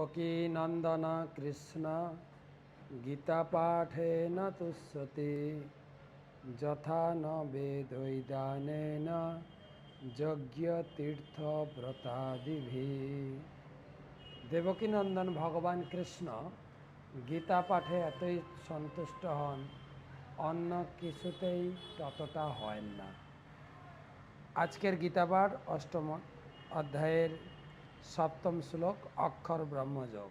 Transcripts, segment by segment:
নন্দন কৃষ্ণ গীতা পাঠেন তুষ্যতি যথা ন বেদৈদানেন যজ্ঞ তীর্থ ব্রতাদিভি দেবকী নন্দন ভগবান কৃষ্ণ গীতা পাঠে এতই সন্তুষ্ট হন, অন্য কিছুতেই ততটা হয় না। আজকের গীতাপাঠ অষ্টম অধ্যায়ের সপ্তম শ্লোক অক্ষর ব্রহ্মযোগ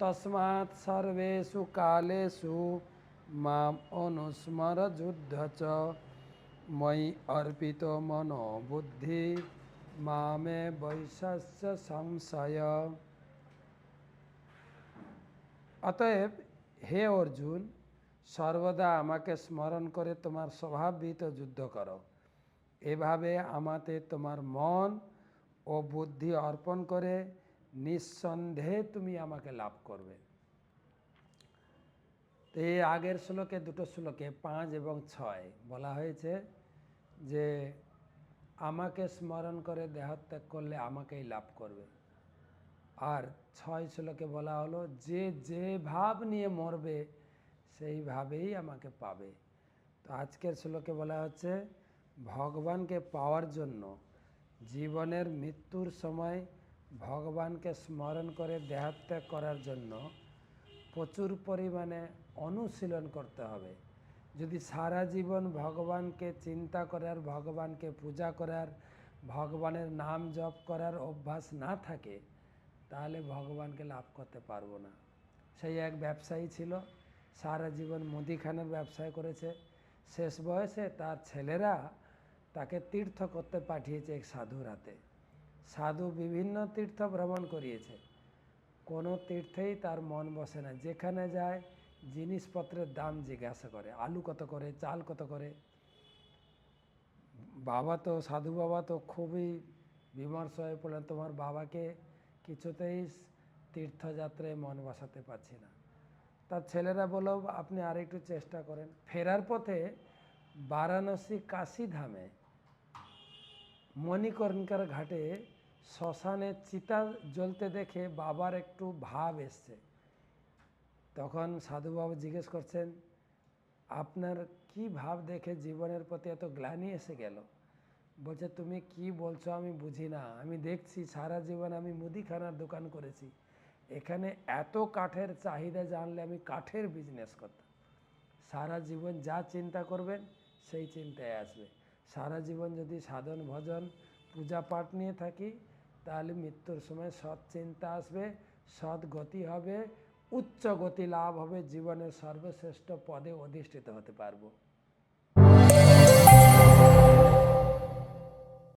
তস্মাৎ সর্বেষু কালেষু মাম অনুস্মর যুদ্ধ চ ময়ি অর্পিত মনো বুদ্ধি মামে বৈশস্য সংশয় অতএব হে অর্জুন সর্বদা আমাকে স্মরণ করে তোমার স্বভাববিত যুদ্ধ করো। এভাবে আমাতে তোমার মন বুদ্ধি অর্পণ করে নিঃসন্দেহে তুমি আমাকে লাভ করবে। তো এই আগের শ্লোকে, দুটো শ্লোকে, পাঁচ এবং ছয় বলা হয়েছে যে, আমাকে স্মরণ করে দেহত্যাগ করলে আমাকেই লাভ করবে। আর ছয় শ্লোকে বলা হলো, যে যে ভাব নিয়ে মরবে সেইভাবেই আমাকে পাবে। তো আজকের শ্লোকে বলা হচ্ছে, ভগবানকে পাওয়ার জন্য জীবনের মৃত্যুর সময় ভগবানকে স্মরণ করে দেহাত্যাগ করার জন্য প্রচুর পরিমাণে অনুশীলন করতে হবে। যদি সারা জীবন ভগবানকে চিন্তা করার, ভগবানকে পূজা করার, ভগবানের নাম জপ করার অভ্যাস না থাকে, তাহলে ভগবানকে লাভ করতে পারব না। সেই এক ব্যবসায়ী ছিল, সারা জীবন মুদিখানার ব্যবসায় করেছে। শেষ বয়সে তার ছেলেরা তাকে তীর্থ করতে পাঠিয়েছে এক সাধুর হাতে সাধু বিভিন্ন তীর্থ ভ্রমণ করিয়েছে। কোনো তীর্থেই তার মন বসে না। যেখানে যায় জিনিসপত্রের দাম জিজ্ঞাসা করে, আলু কত করে, চাল কত করে। বাবা তো, সাধু বাবা তো খুবই বিমর্ষ হয়ে পড়লেন, তোমার বাবাকে কিছুতেই তীর্থযাত্রায় মন বসাতে পারছি না। তার ছেলেরা বলল, আপনি আরেকটু চেষ্টা করেন। ফেরার পথে বারাণসী কাশী ধামে মণিকর্ণিকার ঘাটে শ্মশানে চিতা জ্বলতে দেখে বাবার একটু ভাব এসছে। তখন সাধু সাধুবাবু জিজ্ঞেস করছেন, আপনার কি ভাব দেখে জীবনের প্রতি এত গ্লানি এসে গেল? বলছে, তুমি কি বলছো আমি বুঝি না। আমি দেখছি সারা জীবন আমি মুদিখানার দোকান করেছি। এখানে এত কাঠের চাহিদা জানলে আমি কাঠের বিজনেস করতাম। সারা জীবন যা চিন্তা করবেন সেই চিন্তায় আসবে। সারা জীবন যদি সাধন ভজন, পূজা পাঠ নিয়ে থাকি, তাহলে মৃত্যুর সময় সৎ চিন্তা আসবে, সৎ গতি হবে, উচ্চ গতি লাভ হবে, জীবনের সর্বশ্রেষ্ঠ পদে অধিষ্ঠিত হতে পারব।